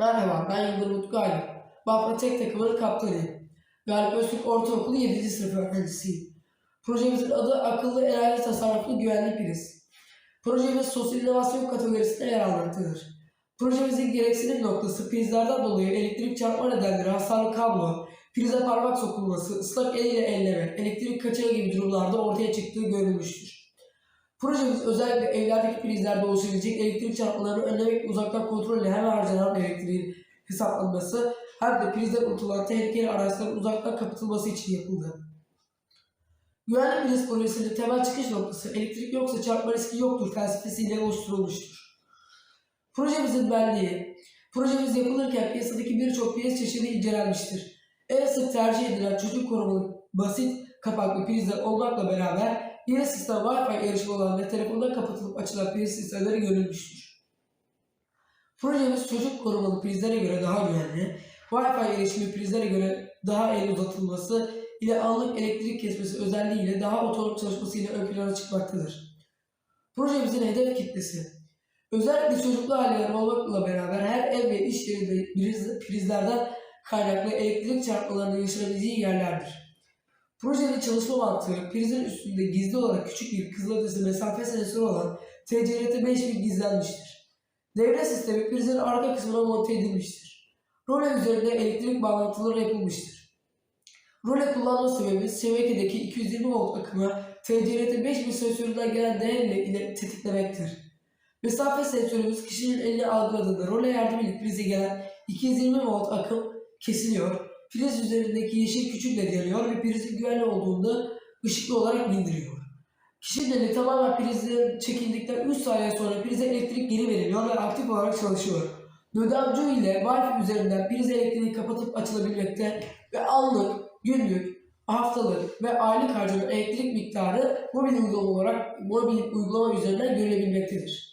Merhaba, ben Yıldır Mutlu Aydın. Bafra Tek takımının kaptanıyım. Galip Öztürk Ortaokulu 7. sınıf öğrencisiyim. Projemizin adı Akıllı Enerji Tasarruflu Güvenli Priz. Projemiz sosyal inovasyon kategorisinde yer almaktadır. Projemizin gereksinim noktası prizlerden dolayı elektrik çarpma nedenleri hasarlı kablo, prize parmak sokulması, ıslak el ile elleme, elektrik kaçağı gibi durumlarda ortaya çıktığı görülmüştür. Projemiz özellikle evlerdeki prizlerde oluşabilecek elektrik çarpmalarını önlemek uzaktan kontrolle hem harcanan elektriğin hesaplanması hem de prizden unutulan tehlikeli araçların uzaktan kapatılması için yapıldı. Güvenli priz projesinin temel çıkış noktası elektrik yoksa çarpma riski yoktur felsefesiyle oluşturulmuştur. Projemizin benliği, projemiz yapılırken piyasadaki birçok piyas çeşidi incelenmiştir. En sık tercih edilen çocuk korumalı basit kapaklı prizler olmakla beraber yeni sistem Wi-Fi erişimi olan ve telefondan kapatılıp açılan priz sistemleri görülmüştür. Projemiz çocuk korumalı prizlere göre daha güvenli, Wi-Fi erişimi prizlere göre daha el uzatılması ile anlık elektrik kesmesi özelliğiyle daha otonom çalışmasıyla ön plana çıkmaktadır. Projemizin hedef kitlesi Özellikle çocuklu aileler olmakla beraber her ev ve iş yerinde priz- prizlerden kaynaklı elektrik çarpmalarının yaşanabileceği yerlerdir. Projenin çalışma mantığı prizin üstünde gizli olarak küçük bir kızılötesi mesafe sensörü olan TCRT 5000 gizlenmiştir. Devre sistemi prizin arka kısmına monte edilmiştir. Role üzerinde elektrik bağlantıları yapılmıştır. Role kullanma sebebimiz şebekedeki 220 volt akımı TCRT 5000 sensöründen gelen değerle ile tetiklemektir. Mesafe sensörümüz kişinin elini algıladığında role yardım edip prize gelen 220 volt akım kesiliyor. Priz üzerindeki yeşil küçük led yanıyor ve prizin güvenli olduğunda ışıklı olarak bildiriyor. Eli tamamen prizden çekildikten 3 saniye sonra prize elektrik geri veriliyor ve aktif olarak çalışıyor. Dödemcu ile Wi-Fi üzerinden priz elektriği kapatıp açılabilmekte ve anlık, günlük, haftalık ve aylık harcanan elektrik miktarı mobil uygulama olarak mobil uygulama üzerinden görülebilmektedir.